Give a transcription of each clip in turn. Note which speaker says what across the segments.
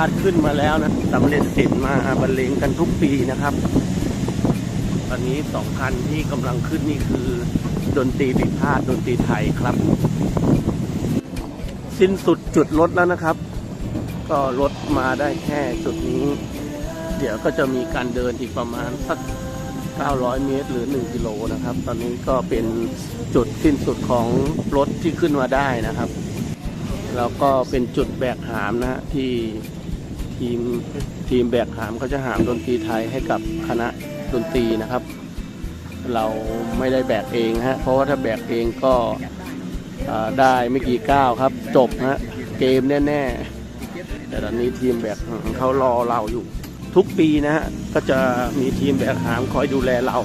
Speaker 1: านปีพาดขึ้นมาแล้วนะสำเร็จเสร็จมาบรรเลงกันทุกปีนะครับ ตอนนี้สองคันที่กำลังขึ้นนี่คือ ดนตรีปีพาดดนตรีไทยครับ สิ้นสุดจุดรถแล้วนะครับ ก็รถมาได้แค่จุดนี้ เดี๋ยวก็จะมีการเดินอีกประมาณสัก 900 เมตรหรือ 1 กิโลนะครับ ตอนนี้ก็เป็นจุดสิ้นสุดของรถที่ขึ้นมาได้นะครับแล้วก็เป็นจุดแบกหามนะที่ ทีมทีมแบกหามเขาจะหามดนตรีไทยให้กับคณะดนตรีนะครับ เราไม่ได้แบกเองฮะเพราะว่าถ้าแบกเองก็ได้ไม่กี่ก้าวครับ จบฮะเกมแน่ๆแต่ตอนนี้ทีมแบกหามเขารอเราอยู่ ทุกปีนะฮะก็จะมีทีมแบกหามคอยดูแลเรา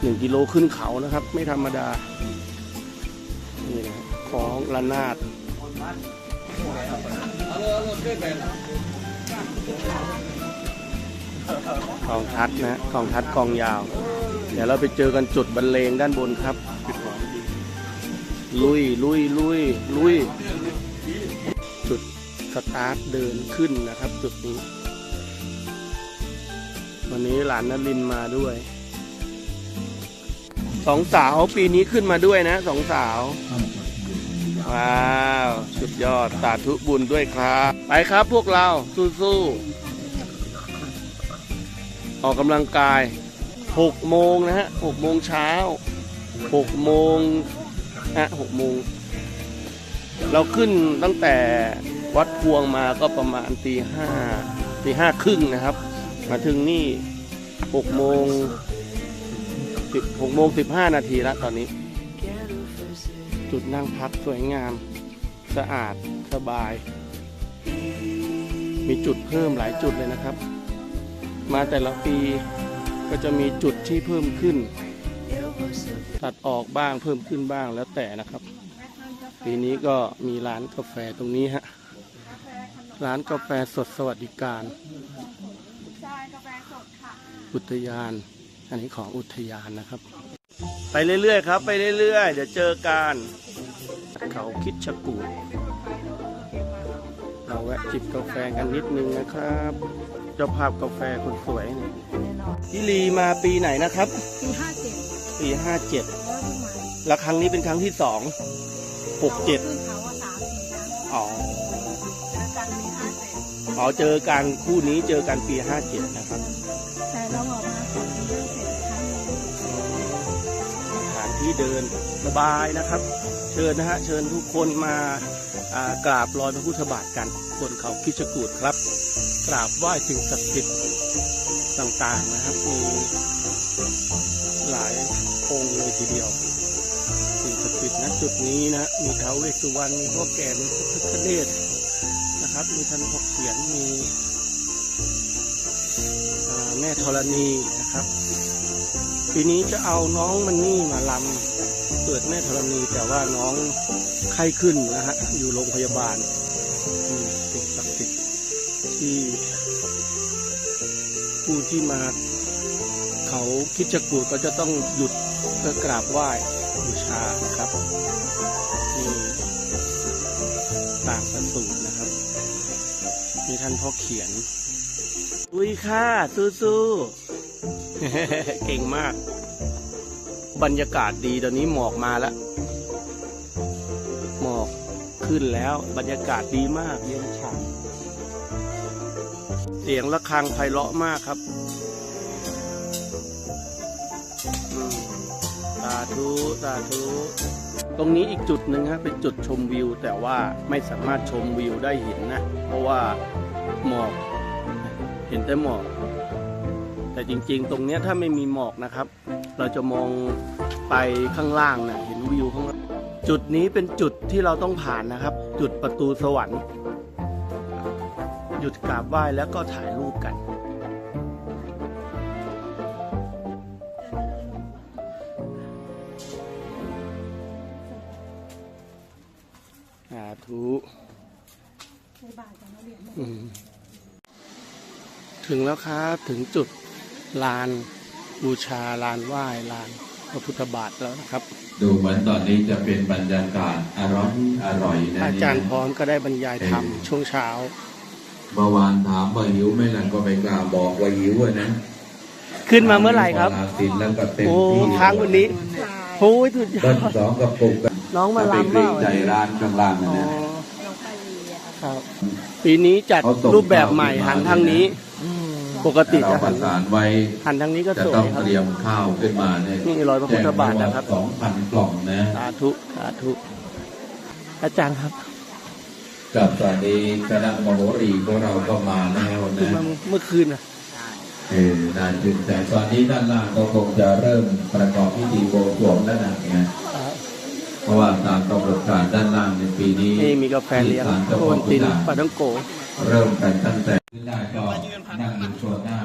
Speaker 1: หนึ่งกิโลขึ้นเขานะครับ ไม่ธรรมดานี่นะของระนาด กองทัดนะกองทัดกองยาว เดี๋ยวเราไปเจอกันจุดบรรเลงด้านบนครับ ลุยลุยลุยลุย จุดสตาร์ทเดินขึ้นนะครับ จุดนี้ วันนี้หลานนลินมาด้วยสองสาวปีนี้ขึ้นมาด้วยนะสองสาว ว้าว สุดยอด สาธุบุญด้วยครับ ไปครับพวกเรา สู้ๆ ออกกำลังกาย 6 โมงนะฮะ6โมงเช้า 6 โมงฮะ6โมง เราขึ้นตั้งแต่วัดพวงมาก็ประมาณตีห้าตีห้าครึ่งนะครับ มาถึงนี่6โมง10 6โมง15 นาทีแล้วตอนนี้ จุดนั่งพักสวยงาม สะอาดสบาย มีจุดเพิ่มหลายจุดเลยนะครับ มาแต่ละปีก็จะมีจุดที่เพิ่มขึ้น ตัดออกบ้างเพิ่มขึ้นบ้างแล้วแต่นะครับ ปีนี้ก็มีร้านกาแฟตรงนี้ฮะร้านกาแฟสดสวัสดิการอุทยาน อันนี้ของอุทยานนะครับ ไปเรื่อยๆครับ ไปเรื่อยๆ เดี๋ยวเจอกันเขาคิดชะกูดเราแวะจิบกาแฟกันนิดนึงนะครับ เจ้าภาพกาแฟคนสวยนี่พี่ลีมาปีไหนนะครับ
Speaker 2: ปีห้าเจ็ด
Speaker 1: ปีห้าเจ็ด
Speaker 2: แล้วเพิ่งมา
Speaker 1: แล้วครั้งนี้เป็นครั้งที่สองหกเจ็ด
Speaker 2: ขึ้นเขาว่าสามสี่ครั้ง
Speaker 1: อ๋อ
Speaker 2: แล้วกันปีห้าเจ็ด
Speaker 1: อ๋อเจอกันคู่นี้เจอกันปีห้าเจ็ดนะครับ
Speaker 2: แต่เราออกมาก่อนปีห้าเจ็ด
Speaker 1: ที่เดินสบายนะครับ เชิญนะฮะเชิญทุกคนมากราบรอยพระพุทธบาทกันบนเขาคิชกูดครับ กราบไหว้สิ่งศักดิ์สิทธิ์ต่างๆนะครับมีหลายองค์เลยทีเดียว สิ่งศักดิ์สิทธิ์ณจุดนี้นะมีเท้าวเวสุวรรณมีพ่อแก่มีพระพุทธเนศนะครับ มีท่านพ่อเขียนมีแม่ธรณีนะครับ ปีนี้จะเอาน้องมันนี่มาลำเปิดแม่ธรณีแต่ว่าน้องไข้ขึ้นนะฮะ อยู่โรงพยาบาลสิ่งศักดิ์สิทธิ์ที่ผู้ที่มาเขาคิดจะกูดก็จะต้องหยุดเพื่อกราบไหว้บูชาครับนี่ต่างประสูตรนะครับมีท่านพ่อเขียน อุ้ยค่ะสู้ๆ เก่งมาก บรรยากาศดีตอนนี้หมอกมาแล้วหมอกขึ้นแล้ว บรรยากาศดีมากเย็นฉ่ำเสียงะระฆังไพเราะมากครับสาธุสาธุตรงนี้อีกจุดหนึ่งครับเป็นจุดชมวิว แต่ว่าไม่สามารถชมวิวได้เห็นนะ เพราะว่าหมอก เห็นแต่หมอก แต่จริงๆ ตรงเนี้ยถ้าไม่มีหมอกนะครับ เราจะมองไปข้างล่างนะเห็นวิวข้างล่างจุดนี้เป็นจุดที่เราต้องผ่านนะครับ จุดประตูสวรรค์ หยุดกราบไหว้แล้วก็ถ่ายรูปกัน สาธุ
Speaker 2: ในบ่ายจะมาเรียน
Speaker 1: อืมถึงแล้วครับ ถึงจุด ลานบูชาลานไหว้ลานพระพุทธบาทแล้วนะครับ
Speaker 3: ดูเหมือนตอนนี้จะเป็นบรรยากาศอร่อยอร่อยนะ
Speaker 1: อาจารย์พ
Speaker 3: นี่นะ
Speaker 1: ร้อมก็ได้บรรยายธรรมช่วงเช้า
Speaker 3: เมื่อวานถามว่าหิวไหม่ล่ะก็ไม่กล้าบอกว่าหิวอะนะ
Speaker 1: ขึ้นมาเมื่อไหร่ครับ
Speaker 3: พลาสินแล้วก็เต็ม
Speaker 1: โอ้
Speaker 3: ที่
Speaker 1: ค้างวันนี้โอ้ยสุดยอ
Speaker 3: เบิ้ล
Speaker 1: ด
Speaker 3: สองกระปุกกัน
Speaker 1: น้องมา
Speaker 3: ไป
Speaker 1: ลำ
Speaker 3: เก
Speaker 1: เป
Speaker 3: ร
Speaker 1: ล่าง
Speaker 3: ใจร้านข้างล่างนะ
Speaker 1: อ๋อ
Speaker 3: นะ
Speaker 1: ครับปีนี้จัด
Speaker 3: เขาส่ง
Speaker 1: รูปแบบใหม่
Speaker 3: ข่าว
Speaker 1: หันทางนี้ ปกติ
Speaker 3: เรา
Speaker 1: จะ
Speaker 3: ป
Speaker 1: หั
Speaker 3: ระ
Speaker 1: น
Speaker 3: สานไว้
Speaker 1: หันทางนี้ก็
Speaker 3: จะ
Speaker 1: สว
Speaker 3: ต้อยง
Speaker 1: ครับ
Speaker 3: เตรียมข้าวขึ้นมาเนี่ย
Speaker 1: นี่รอยพระพุทธบาทนะครับ
Speaker 3: สองพันกล่องนะ
Speaker 1: สาธุสาธุอาจารย์ครับ
Speaker 3: กับตอนนี้คณะมโหรีของเราก็มาแล้ว
Speaker 1: ขึ้น
Speaker 3: นะ
Speaker 1: มาเมื่อคืนนะ
Speaker 3: เออนานจึงแต่ตอนนี้ด้านล่างก็คงจะเริ่มประกอบพิธีโบวงสรวงแล้วนะเนี่ยเพราะว่าตามกำหนดการด้านล่างในปีนี้
Speaker 1: นี่มีกาแฟเลี้ยง
Speaker 3: ที่ศาลเจ้า
Speaker 1: โอ
Speaker 3: พ่อ
Speaker 1: วัล
Speaker 3: ขุ
Speaker 1: ติ
Speaker 3: น
Speaker 1: น
Speaker 3: ด่าน
Speaker 1: ปาต้องโก
Speaker 3: เริ่มกันตั้งแต่ขึ้นได้ก็นั่งอยู่โซนหน้า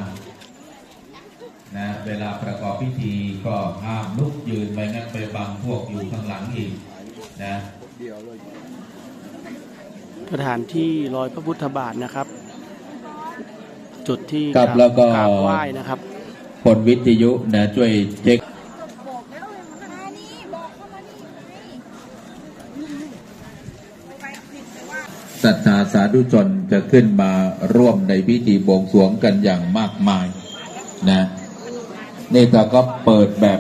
Speaker 3: นะเวลาประกอบพิธีก็ห้ามลุกยืนไปงั้นไปบังพวกอยู่ข้างหลังอีกนะ
Speaker 1: สถานที่รอยพระพุทธบาทนะครับ จุดที่
Speaker 3: ครับ
Speaker 1: กราบ
Speaker 3: แล้วก็
Speaker 1: กราบไหว้นะครับ
Speaker 3: คนวิทยุนะช่วยเช็ค
Speaker 2: บอกแล้วเลยมานี่บอกเข้ามานี่ไง
Speaker 3: ศรัทธา สาธุชนจะขึ้นมาร่วมในพิธีบวงสรวงกันอย่างมากมายนะนี่แต่ก็เปิดแบบ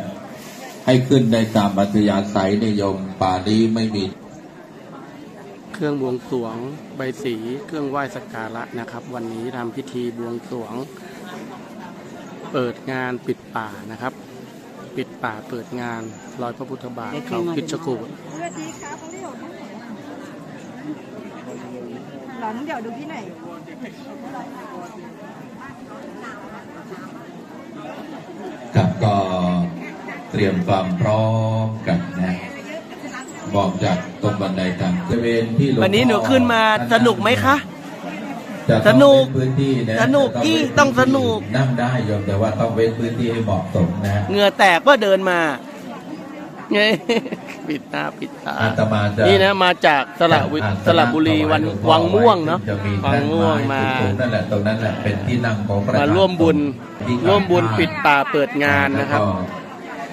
Speaker 3: ให้ขึ้นได้ตามอัธยาศัยนิยมป่านี้ไม่มี
Speaker 1: เครื่องบวงสรวง ใบสีเครื่องไหว้สักการะนะครับ วันนี้ทำพิธีบวงสรวง เปิดงานปิดป่านะครับ ปิดป่าเปิดงานรอยพระพุทธบาทเขาคิดชกูด
Speaker 2: สวัสดีครับเขาเรียก หลอนเดี๋ยวดูที่ไหน
Speaker 3: กับก็เตรียมความพร้อมกันนะบอกจากตรงบันไดทางบริเวณที่หลวง
Speaker 1: วันนี้หนูขึ้นมาสนุกไหมคะ
Speaker 3: จะ
Speaker 1: ส
Speaker 3: ต้อง
Speaker 1: นุก
Speaker 3: เว้นพื้นที่นะ
Speaker 1: สนุก
Speaker 3: จะ
Speaker 1: ที่
Speaker 3: เว้
Speaker 1: ต้องสนุก
Speaker 3: นั่งได้โยมแต่ว่าต้องเว้นพื้นที่ให้เหมาะสมนะ
Speaker 1: เหงื่อแตกก็เดินมาเงย ปิดตาปิดตา
Speaker 3: อาตมาจะ
Speaker 1: นี่นะมาจากสระวิ
Speaker 3: อ่าน
Speaker 1: สระบุรีวัน
Speaker 3: ถวายหลพ่อ
Speaker 1: วังม่วงเนาะ
Speaker 3: จะมี
Speaker 1: วังม่วงมา
Speaker 3: สูงๆนั่นแหละตรงนั้นแหละเป็นที่นั่งของประธาน
Speaker 1: มาร่วมบุญ
Speaker 3: ที่
Speaker 1: ร่วมบุญปิดป่าเปิดงานนะครับ
Speaker 3: แล้วก็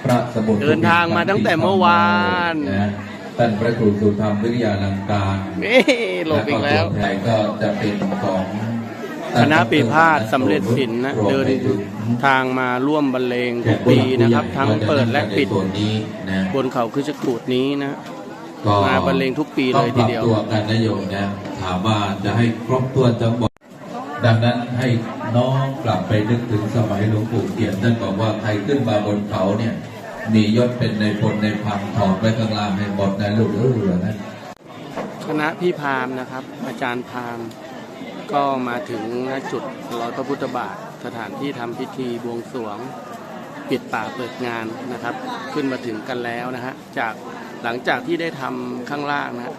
Speaker 3: พระสมุทร
Speaker 1: เดินทางมาตั้งแต่เมื่อวาน
Speaker 3: นะท่านพระครูสุธรรมวิทยาลังการ
Speaker 1: นี่หลบอีกแล้ว
Speaker 3: ส่นใหญ่ก็จะเป็นของ
Speaker 1: คณะปีพาดสำเร็จศิลป์นะ
Speaker 3: รวม
Speaker 1: เดิน
Speaker 3: ไปถึง
Speaker 1: ทางมาร่วมบรรเลงทุกปีนะครับ ทั้งเปิดและปิด
Speaker 3: ส่วนนี้นะ
Speaker 1: บนเขาคือจะกูดนี้นะ
Speaker 3: ก็
Speaker 1: มาบรรเลงทุกปีเลยทีเดียว
Speaker 3: ต้องปรับตัวกันนะโยมนะถามว่าจะให้ครบถ้วนทั้งหมดดังนั้นให้น้องกลับไปนึกถึงสมัยหลวงปู่เขียนท่านบอกว่าใครขึ้นมาบนเขาเนี่ยมียศเป็นในพลในพังถอดไว้ข้างล่างให้หมดนะลูกเออนะ
Speaker 1: คณะพี่พราหมณ์นะครับ อาจารย์พราหมณ์ ก็มาถึงณจุดรอยพระพุทธบาท สถานที่ทำพิธีบวงสรวง ปิดป่าเปิดงานนะครับ ขึ้นมาถึงกันแล้วนะฮะจากหลังจากที่ได้ทำข้างล่างนะ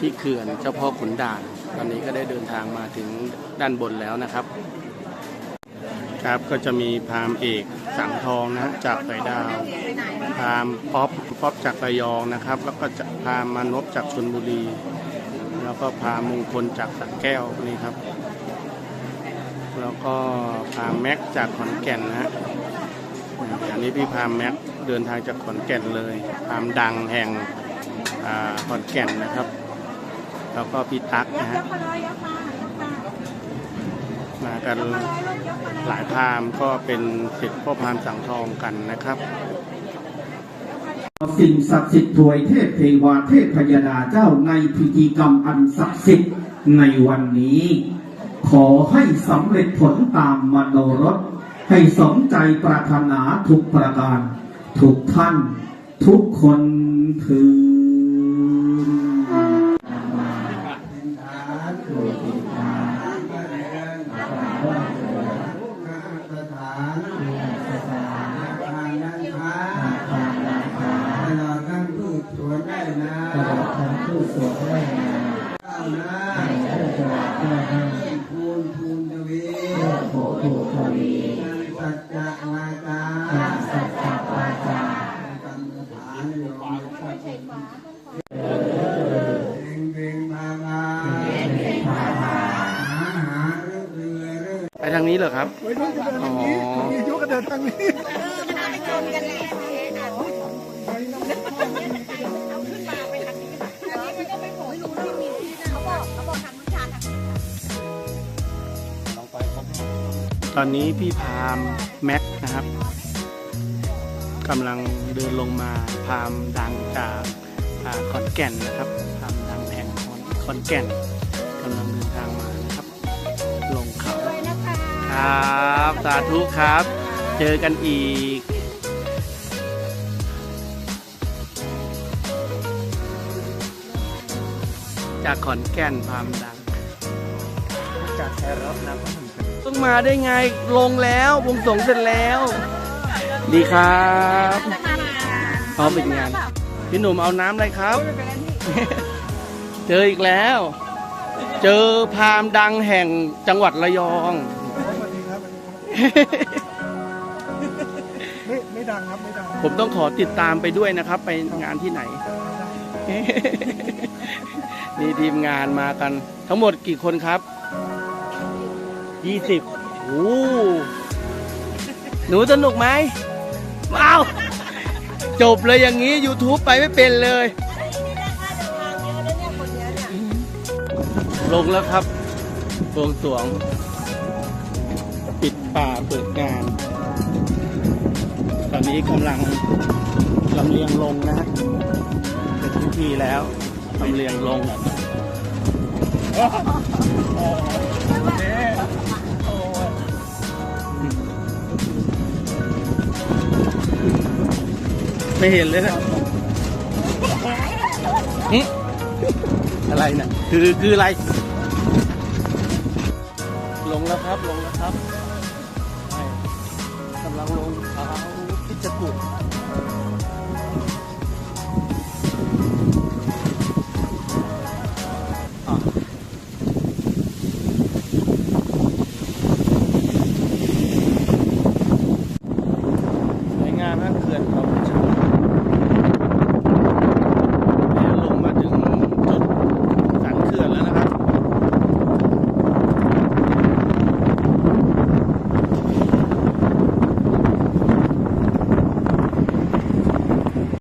Speaker 1: ที่เขื่อนเจ้าพ่อขุนด่าน ตอนนี้ก็ได้เดินทางมาถึงด้านบนแล้วนะครับ ครับก็จะมีพามเอกสังทองนะฮะจากไผ่ดาวพามป๊อปป๊อปจากระยองนะครับ แล้วก็จะพามมานพจากชลบุรี แล้วก็พามงคลจากสักแก้วนี่ครับ แล้วก็พาหมณ์แม็กจากขอนแก่นนะฮะอันนี้พี่พามแม็กเดินทางจากขอนแก่นเลย พามดังแห่งขอนแก่นนะครับ แล้วก็พี่ตั๊กนะฮะมากันหลายพามก็เป็นศิษย์พ่อพามสังทองกันนะครับ
Speaker 4: สิ่งศักดิ์สิทธิ์ถวยเทพเทวาเทพพยดาเจ้าในพิธีกรรมอันศักดิ์สิทธิ์ในวันนี้ ขอให้สำเร็จผลตามมโนรส ให้สมใจปรารถนาทุกประการ ทุกท่าน ทุกคนถือั
Speaker 5: บวัยรุ่เดิ
Speaker 1: นทางนี้
Speaker 2: มีน
Speaker 1: ตอนนี้พี่พามแม็กนะครับกำลังเดินลงมาพามดังจากขอนแก่นนะครับพามดังแห่งขอนแก่น คะ
Speaker 2: ค
Speaker 1: รับ สาธุครับ เจอกันอีกจากขอนแก่นพามดัง
Speaker 5: จากแครอทนะ
Speaker 1: ต้องมาได้ไงลงแล้ววงสงเสร็จแล้ว ดีครับพร้อมเป็นงาน พี่หนุ่มเอาน้ำอะไรครับ เจออีกแล้ว เจอพราหมณ์ดังแห่งจังหวัดระยอง
Speaker 5: สวัสดีครับ ไม่ไม่ดังครับไม่ดัง
Speaker 1: ผมต้องขอติดตามไปด้วยนะครับ ไปงานที่ไหน นี่ทีมงานมากัน ทั้งหมดกี่คนครับยี่สิบโอ้หนูสนุกไหมว้าวจบเลยอย่างนี้ YouTube ไปไม่เป็นเลย ลงแล้วครับบวงสรวง ป่าเปิดงาน ตอนนี้กำลังลำเลียงลงนะฮะเป็นพิธีแล้วลำเลียงลงไม่เห็นเลยนะอะไรนะคือคืออะไร ลงแล้วครับ ลงแล้วครับ